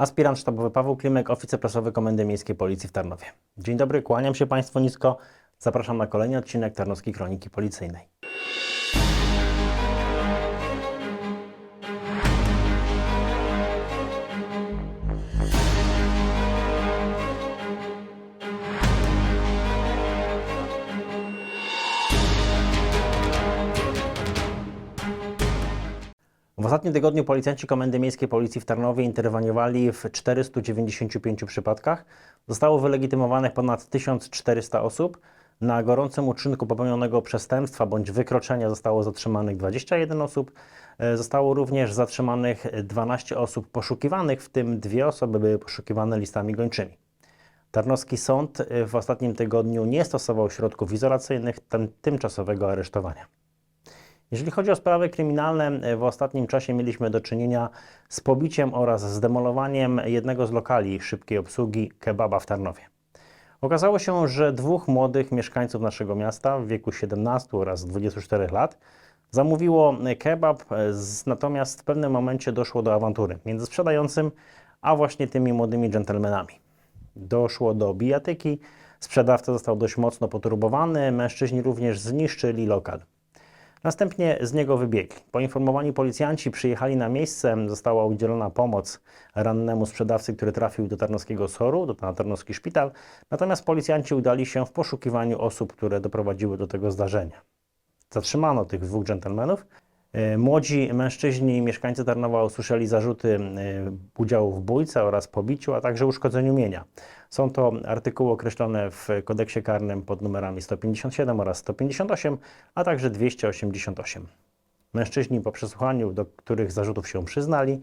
Aspirant sztabowy Paweł Klimek, oficer prasowy Komendy Miejskiej Policji w Tarnowie. Dzień dobry, kłaniam się Państwu nisko. Zapraszam na kolejny odcinek Tarnowskiej Kroniki Policyjnej. W ostatnim tygodniu policjanci Komendy Miejskiej Policji w Tarnowie interweniowali w 495 przypadkach. Zostało wylegitymowanych ponad 1400 osób. Na gorącym uczynku popełnionego przestępstwa bądź wykroczenia zostało zatrzymanych 21 osób. E, Zostało również zatrzymanych 12 osób poszukiwanych, w tym dwie osoby były poszukiwane listami gończymi. Tarnowski Sąd e, w ostatnim tygodniu nie stosował środków izolacyjnych tym, tymczasowego aresztowania. Jeżeli chodzi o sprawy kryminalne, e, w ostatnim czasie mieliśmy do czynienia z pobiciem oraz zdemolowaniem jednego z lokali szybkiej obsługi kebaba w Tarnowie. Okazało się, że dwóch młodych mieszkańców naszego miasta w wieku 17 oraz 24 lat zamówiło kebab, e, natomiast w pewnym momencie doszło do awantury między sprzedającym a właśnie tymi młodymi dżentelmenami. Doszło do bijatyki, sprzedawca został dość mocno poturbowany, mężczyźni również zniszczyli lokal. Następnie z niego wybiegli. Poinformowani policjanci przyjechali na miejsce, została udzielona pomoc rannemu sprzedawcy, który trafił do Tarnowskiego SOR-u, do Tarnowski Szpital, natomiast policjanci udali się w poszukiwaniu osób, które doprowadziły do tego zdarzenia. Zatrzymano tych dwóch dżentelmenów. E, Młodzi mężczyźni, mieszkańcy Tarnowa usłyszeli zarzuty e, udziału w bójce oraz pobiciu, a także uszkodzeniu mienia. Są to artykuły określone w kodeksie karnym pod numerami 157 oraz 158, a także 288. Mężczyźni po przesłuchaniu, do których zarzutów się przyznali,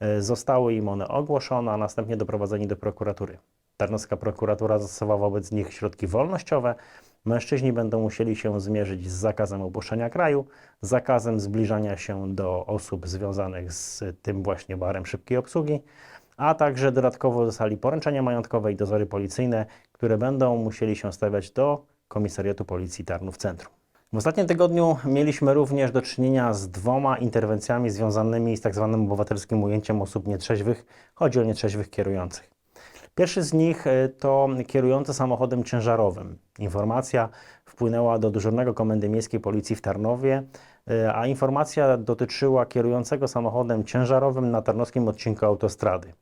e, zostały im one ogłoszone, a następnie doprowadzeni do prokuratury. Tarnowska prokuratura zastosowała wobec nich środki wolnościowe. Mężczyźni będą musieli się zmierzyć z zakazem opuszczenia kraju, zakazem zbliżania się do osób związanych z tym właśnie barem szybkiej obsługi, a także dodatkowo dostali poręczenia majątkowe i dozory policyjne, które będą musieli się stawiać do Komisariatu Policji Tarnów Centrum. W ostatnim tygodniu mieliśmy również do czynienia z dwoma interwencjami związanymi z tak zwanym obywatelskim ujęciem osób nietrzeźwych. Chodzi o nietrzeźwych kierujących. Pierwszy z nich e, to kierujący samochodem ciężarowym. Informacja wpłynęła do dyżurnego Komendy Miejskiej Policji w Tarnowie, e, a informacja dotyczyła kierującego samochodem ciężarowym na tarnowskim odcinku autostrady.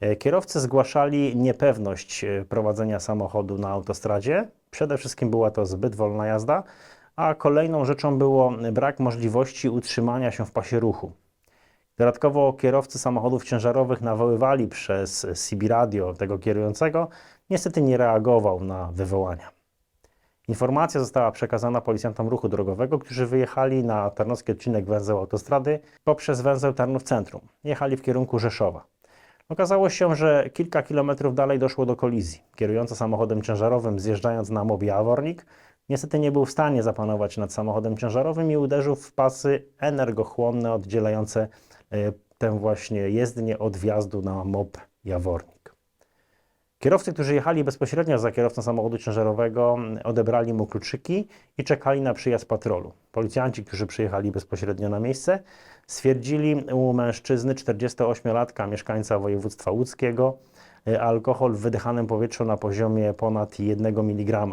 E, Kierowcy zgłaszali niepewność e, prowadzenia samochodu na autostradzie. Przede wszystkim była to zbyt wolna jazda, a kolejną rzeczą było brak możliwości utrzymania się w pasie ruchu. Dodatkowo kierowcy samochodów ciężarowych nawoływali przez CB Radio tego kierującego, niestety nie reagował na wywołania. Informacja została przekazana policjantom ruchu drogowego, którzy wyjechali na tarnowski odcinek węzeł autostrady poprzez węzeł Tarnów Centrum. Jechali w kierunku Rzeszowa. Okazało się, że kilka kilometrów dalej doszło do kolizji. Kierujący samochodem ciężarowym zjeżdżając na mobi Jawornik niestety nie był w stanie zapanować nad samochodem ciężarowym i uderzył w pasy energochłonne oddzielające e, tę właśnie jezdnię od wjazdu na MOP Jawornik. Kierowcy, którzy jechali bezpośrednio za kierowcą samochodu ciężarowego, odebrali mu kluczyki i czekali na przyjazd patrolu. Policjanci, którzy przyjechali bezpośrednio na miejsce, stwierdzili u mężczyzny 48-latka, mieszkańca województwa łódzkiego, e, alkohol w wydychanym powietrzu na poziomie ponad 1 mg,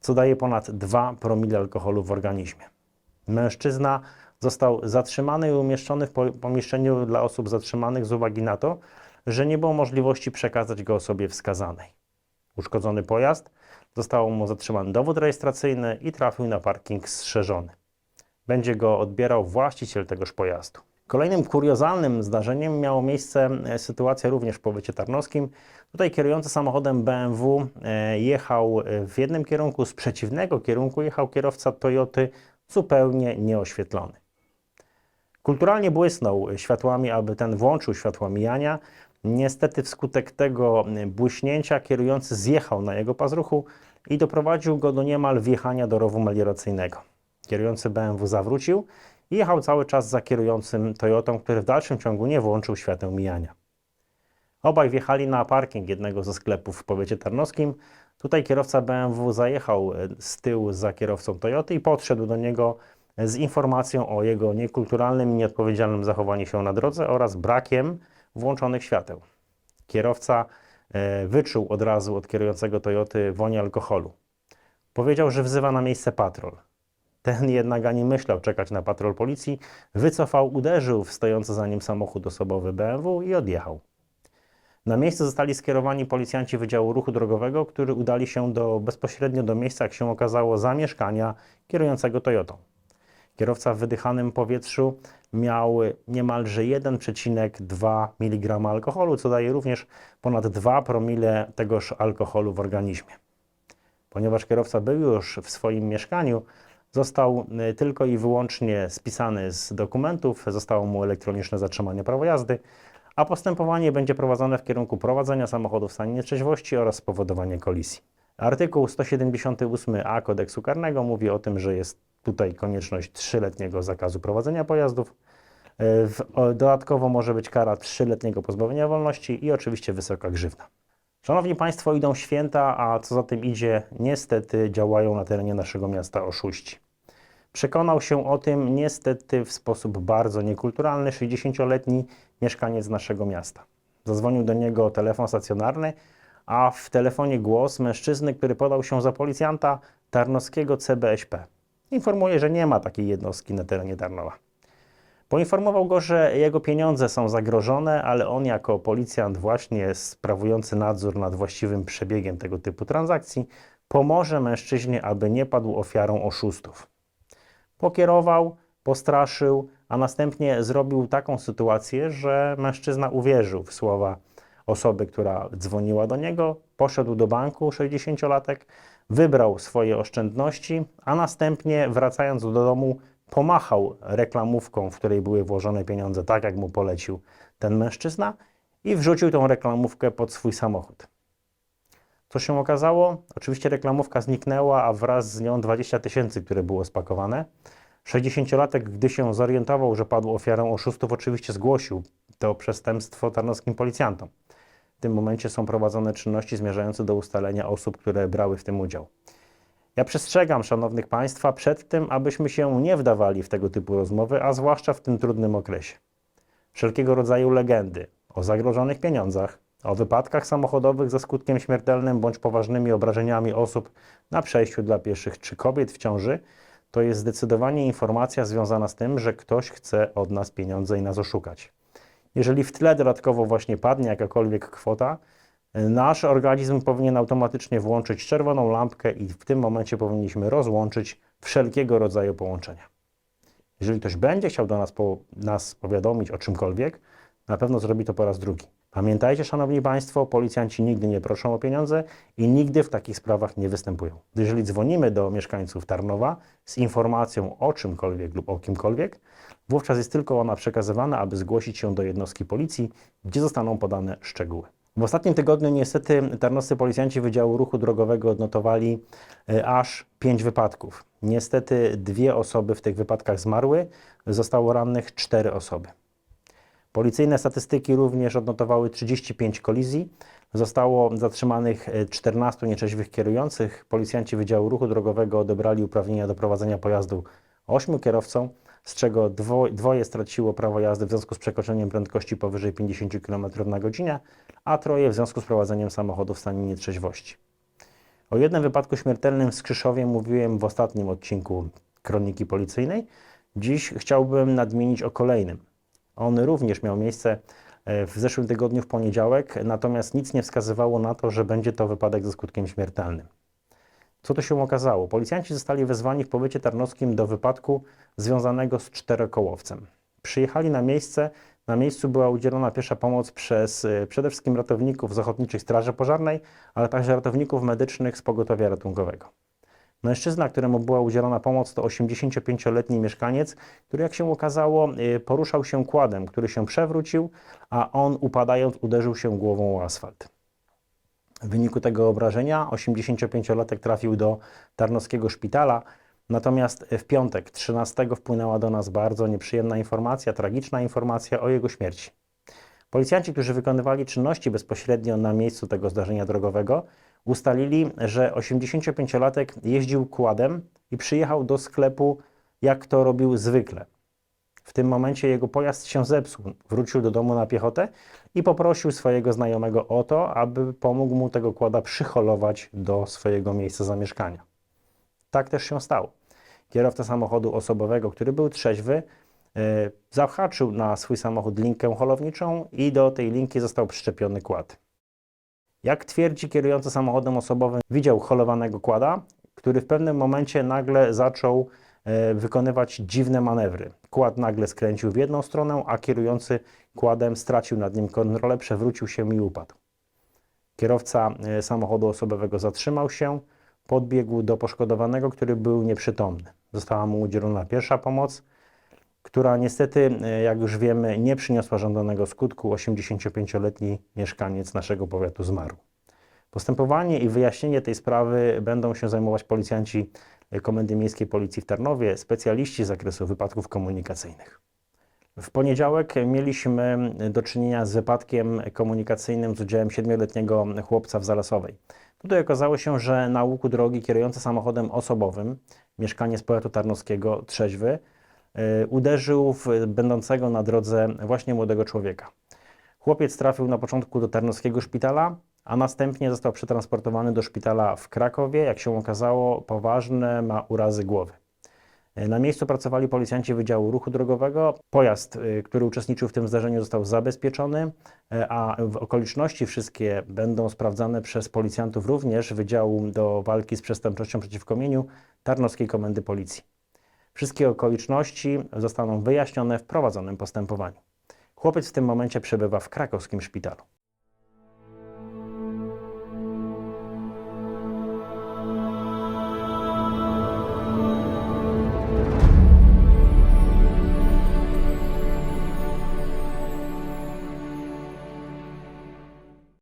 co daje ponad 2 promile alkoholu w organizmie. Mężczyzna został zatrzymany i umieszczony w po- pomieszczeniu dla osób zatrzymanych z uwagi na to, że nie było możliwości przekazać go osobie wskazanej. Uszkodzony pojazd, został mu zatrzymany dowód rejestracyjny i trafił na parking strzeżony. Będzie go odbierał właściciel tegoż pojazdu. Kolejnym kuriozalnym zdarzeniem miało miejsce e, sytuacja również w powiecie tarnowskim. Tutaj kierujący samochodem BMW e, jechał e, w jednym kierunku, z przeciwnego kierunku jechał kierowca Toyoty zupełnie nieoświetlony. Kulturalnie błysnął światłami, aby ten włączył światła mijania. Niestety wskutek tego błyśnięcia kierujący zjechał na jego pas ruchu i doprowadził go do niemal wjechania do rowu melioracyjnego. Kierujący BMW zawrócił i jechał cały czas za kierującym Toyotą, który w dalszym ciągu nie włączył świateł mijania. Obaj wjechali na parking jednego ze sklepów w powiecie tarnowskim. Tutaj kierowca BMW zajechał e, z tyłu za kierowcą Toyoty i podszedł do niego z informacją o jego niekulturalnym i nieodpowiedzialnym zachowaniu się na drodze oraz brakiem włączonych świateł. Kierowca e, wyczuł od razu od kierującego Toyoty woń alkoholu. Powiedział, że wzywa na miejsce patrol. Ten jednak ani myślał czekać na patrol policji, wycofał, uderzył w stojący za nim samochód osobowy BMW i odjechał. Na miejsce zostali skierowani policjanci Wydziału Ruchu Drogowego, którzy udali się do, bezpośrednio do miejsca, jak się okazało, zamieszkania kierującego Toyotą. Kierowca w wydychanym powietrzu miał niemalże 1,2 mg alkoholu, co daje również ponad 2 promile tegoż alkoholu w organizmie. Ponieważ kierowca był już w swoim mieszkaniu, został y, tylko i wyłącznie spisany z dokumentów, zostało mu elektroniczne zatrzymanie prawa jazdy, a postępowanie będzie prowadzone w kierunku prowadzenia samochodu w stanie nietrzeźwości oraz spowodowania kolizji. Artykuł 178a kodeksu karnego mówi o tym, że jest tutaj konieczność trzyletniego zakazu prowadzenia pojazdów. O- Dodatkowo może być kara trzyletniego pozbawienia wolności i oczywiście wysoka grzywna. Szanowni Państwo, idą święta, a co za tym idzie, niestety działają na terenie naszego miasta oszuści. Przekonał się o tym niestety w sposób bardzo niekulturalny 60-letni mieszkaniec naszego miasta. Zadzwonił do niego telefon stacjonarny, a w telefonie głos mężczyzny, który podał się za policjanta tarnowskiego CBŚP. Informuje, że nie ma takiej jednostki na terenie Tarnowa. Poinformował go, że jego pieniądze są zagrożone, ale on jako policjant właśnie sprawujący nadzór nad właściwym przebiegiem tego typu transakcji pomoże mężczyźnie, aby nie padł ofiarą oszustów. Pokierował, postraszył, a następnie zrobił taką sytuację, że mężczyzna uwierzył w słowa osoby, która dzwoniła do niego, poszedł do banku 60-latek, wybrał swoje oszczędności, a następnie wracając do domu pomachał reklamówką, w której były włożone pieniądze, tak jak mu polecił ten mężczyzna i wrzucił tą reklamówkę pod swój samochód. Co się okazało? Oczywiście reklamówka zniknęła, a wraz z nią 20 tysięcy, które było spakowane. 60-latek, gdy się zorientował, że padł ofiarą oszustów, oczywiście zgłosił to przestępstwo tarnowskim policjantom. W tym momencie są prowadzone czynności zmierzające do ustalenia osób, które brały w tym udział. Ja przestrzegam, szanownych Państwa, przed tym, abyśmy się nie wdawali w tego typu rozmowy, a zwłaszcza w tym trudnym okresie. Wszelkiego rodzaju legendy o zagrożonych pieniądzach, o wypadkach samochodowych ze skutkiem śmiertelnym bądź poważnymi obrażeniami osób na przejściu dla pieszych czy kobiet w ciąży, to jest zdecydowanie informacja związana z tym, że ktoś chce od nas pieniądze i nas oszukać. Jeżeli w tle dodatkowo właśnie padnie jakakolwiek kwota, nasz organizm powinien automatycznie włączyć czerwoną lampkę i w tym momencie powinniśmy rozłączyć wszelkiego rodzaju połączenia. Jeżeli ktoś będzie chciał do nas, po, nas powiadomić o czymkolwiek, na pewno zrobi to po raz drugi. Pamiętajcie, Szanowni Państwo, policjanci nigdy nie proszą o pieniądze i nigdy w takich sprawach nie występują. Jeżeli dzwonimy do mieszkańców Tarnowa z informacją o czymkolwiek lub o kimkolwiek, wówczas jest tylko ona przekazywana, aby zgłosić się do jednostki policji, gdzie zostaną podane szczegóły. W ostatnim tygodniu niestety tarnowscy policjanci Wydziału Ruchu Drogowego odnotowali e, aż pięć wypadków. Niestety dwie osoby w tych wypadkach zmarły, zostało rannych cztery osoby. Policyjne statystyki również odnotowały 35 kolizji. Zostało zatrzymanych e, 14 nieczeźwych kierujących. Policjanci Wydziału Ruchu Drogowego odebrali uprawnienia do prowadzenia pojazdu 8 kierowcom, z czego dwo, dwoje straciło prawo jazdy w związku z przekroczeniem prędkości powyżej 50 km na godzinę, a troje w związku z prowadzeniem samochodu w stanie nietrzeźwości. O jednym wypadku śmiertelnym w Skrzyszowie mówiłem w ostatnim odcinku Kroniki Policyjnej. Dziś chciałbym nadmienić o kolejnym. On również miał miejsce e, w zeszłym tygodniu w poniedziałek, natomiast nic nie wskazywało na to, że będzie to wypadek ze skutkiem śmiertelnym. Co tu się okazało? Policjanci zostali wezwani w powiecie tarnowskim do wypadku związanego z czterokołowcem. Przyjechali na miejsce, na miejscu była udzielona pierwsza pomoc przez e, przede wszystkim ratowników z Straży Pożarnej, ale także ratowników medycznych z pogotowia ratunkowego. Mężczyzna, któremu była udzielona pomoc, to 85-letni mieszkaniec, który, jak się okazało, y, poruszał się kładem, który się przewrócił, a on upadając uderzył się głową o asfalt. W wyniku tego obrażenia 85-latek trafił do Tarnowskiego Szpitala, natomiast w piątek 13 wpłynęła do nas bardzo nieprzyjemna informacja, tragiczna informacja o jego śmierci. Policjanci, którzy wykonywali czynności bezpośrednio na miejscu tego zdarzenia drogowego, ustalili, że 85-latek jeździł kładem i przyjechał do sklepu, jak to robił zwykle. W tym momencie jego pojazd się zepsuł. Wrócił do domu na piechotę i poprosił swojego znajomego o to, aby pomógł mu tego kłada przyholować do swojego miejsca zamieszkania. Tak też się stało. Kierowca samochodu osobowego, który był trzeźwy, e, zahaczył na swój samochód linkę holowniczą i do tej linki został przyczepiony kład. Jak twierdzi kierujący samochodem osobowym, widział holowanego kłada, który w pewnym momencie nagle zaczął e, wykonywać dziwne manewry. Kład nagle skręcił w jedną stronę, a kierujący kładem stracił nad nim kontrolę, przewrócił się i upadł. Kierowca e, samochodu osobowego zatrzymał się, podbiegł do poszkodowanego, który był nieprzytomny. Została mu udzielona pierwsza pomoc, która niestety, e, jak już wiemy, nie przyniosła żądanego skutku. 85-letni mieszkaniec naszego powiatu zmarł. Postępowanie i wyjaśnienie tej sprawy będą się zajmować policjanci Komendy Miejskiej Policji w Tarnowie, specjaliści z zakresu wypadków komunikacyjnych. W poniedziałek mieliśmy do czynienia z wypadkiem komunikacyjnym z udziałem siedmioletniego chłopca w Zalasowej. Tutaj okazało się, że na łuku drogi kierujący samochodem osobowym, mieszkaniec powiatu tarnowskiego, trzeźwy, y, uderzył w będącego na drodze właśnie młodego człowieka. Chłopiec trafił na początku do tarnowskiego szpitala, a następnie został przetransportowany do szpitala w Krakowie. Jak się okazało, poważne ma urazy głowy. Na miejscu pracowali policjanci Wydziału Ruchu Drogowego. Pojazd, y, który uczestniczył w tym zdarzeniu, został zabezpieczony, y, a okoliczności wszystkie będą sprawdzane przez policjantów również Wydziału do Walki z Przestępczością przeciwko Mieniu Tarnowskiej Komendy Policji. Wszystkie okoliczności zostaną wyjaśnione w prowadzonym postępowaniu. Chłopiec w tym momencie przebywa w krakowskim szpitalu.